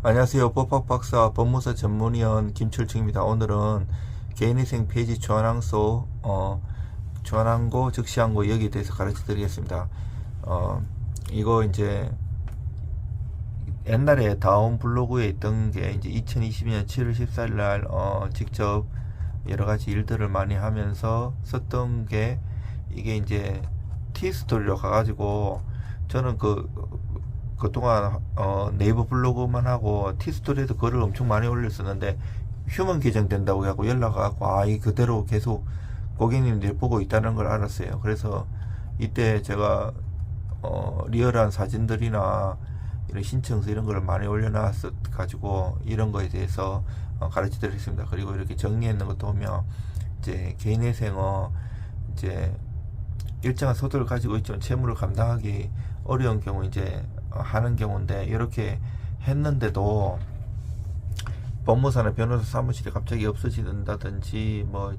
안녕하세요. 법학박사 법무사 전문위원 김철중입니다. 오늘은 개인위생 폐지 전항소, 어, 전항고, 즉시항고 여기에 대해서 가르쳐 드리겠습니다. 어, 이거 이제 옛날에 다운 블로그에 있던 게 이제 2022년 7월 14일 날, 어, 직접 여러 가지 일들을 많이 하면서 썼던 게 이게 이제 티스토리로 가가지고 저는 그 그동안 어, 네이버 블로그만 하고 티스토리에도 글을 엄청 많이 올렸었는데 휴먼 계정 된다고 하고 연락 와고 아 이 그대로 계속 고객님들이 보고 있다는 걸 알았어요. 그래서 이때 제가 어, 리얼한 사진들이나 이런 신청서 이런 걸 많이 올려놨어 가지고 이런 거에 대해서 어, 가르쳐 드리겠습니다. 그리고 이렇게 정리했는 것도 보면 이제 개인회생어 이제 일정한 소득을 가지고 있지만 채무를 감당하기 어려운 경우 이제 하는 경우인데 이렇게 했는데도 법무사나 변호사 사무실이 갑자기 없어진다든지 뭐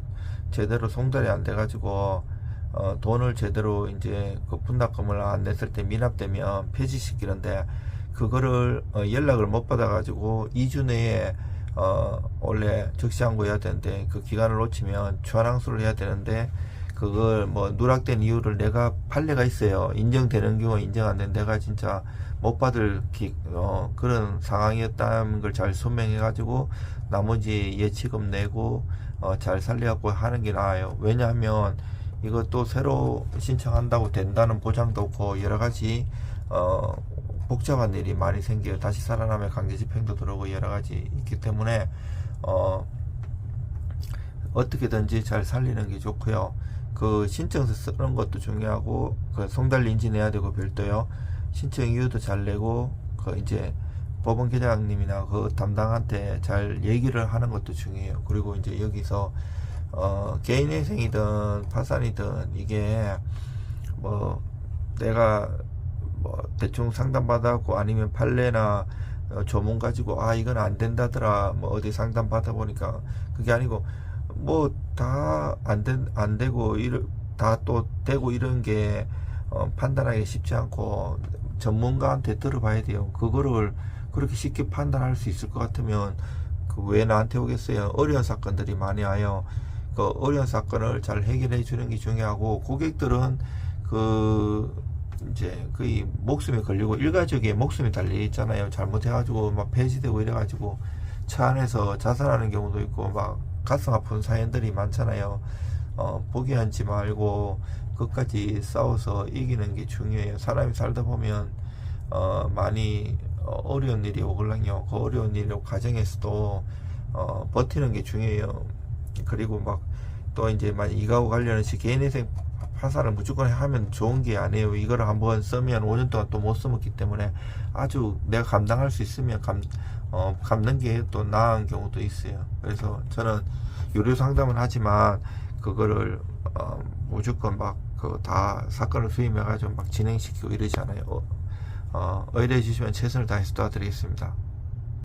제대로 송달이 안 돼가지고 어 돈을 제대로 이제 그 분납금을 안 냈을 때 미납되면 폐지시키는데 그거를 어 연락을 못 받아가지고 2주 내에 어 원래 적시항고 해야 되는데 그 기간을 놓치면 전항수를 해야 되는데 그걸 뭐 누락된 이유를 내가 판례가 있어요. 인정되는 경우 인정 안 되는 내가 진짜 못 받을 기, 어, 그런 상황이었다는 걸 잘 소명해가지고 나머지 예치금 내고 어, 잘 살려갖고 하는 게 나아요. 왜냐하면 이것도 새로 신청한다고 된다는 보장도 없고 여러 가지 어, 복잡한 일이 많이 생겨요. 다시 살아나면 강제 집행도 들어오고 여러 가지 있기 때문에 어, 어떻게든지 잘 살리는 게 좋고요. 그 신청서 쓰는 것도 중요하고 그 송달 인지 내야 되고 별도요. 신청 이유도 잘 내고 그 이제 법원 계장님이나 그 담당한테 잘 얘기를 하는 것도 중요해요. 그리고 이제 여기서 어 개인회생이든 파산이든 이게 뭐 내가 뭐 대충 상담 받았고 아니면 판례나 어, 조문 가지고 아 이건 안 된다더라 뭐 어디 상담 받아 보니까 그게 아니고 뭐 다 안 되고 이런 다또 되고 이런 게 어, 판단하기 쉽지 않고 전문가한테 들어봐야 돼요. 그거를 그렇게 쉽게 판단할 수 있을 것 같으면 그 왜 나한테 오겠어요? 어려운 사건들이 많이 와요. 그 어려운 사건을 잘 해결해 주는 게 중요하고 고객들은 그 이제 거의 목숨이 걸리고 일가족의 목숨이 달려 있잖아요. 잘못해가지고 막 폐지되고 이래가지고 차 안에서 자살하는 경우도 있고 막 가슴 아픈 사연들이 많잖아요. 어, 포기하지 말고 끝까지 싸워서 이기는 게 중요해요. 사람이 살다 보면 어, 많이 어, 어려운 일이 오글랑요. 그 어려운 일 과정에서도 어, 버티는 게 중요해요. 그리고 막 또 이제 막 이가고 관련해서 개인회생 파산을 무조건 하면 좋은 게 아니에요. 이거를 한번 쓰면 5년 동안 또 못 써먹기 때문에 아주 내가 감당할 수 있으면 감, 어, 갚는 게 또 나은 경우도 있어요. 그래서 저는 유료 상담을 하지만 그거를 어, 무조건 막 그 다 사건을 수임해가지고 막 진행시키고 이러지 않아요. 어, 어, 의뢰해 주시면 최선을 다해서 도와드리겠습니다.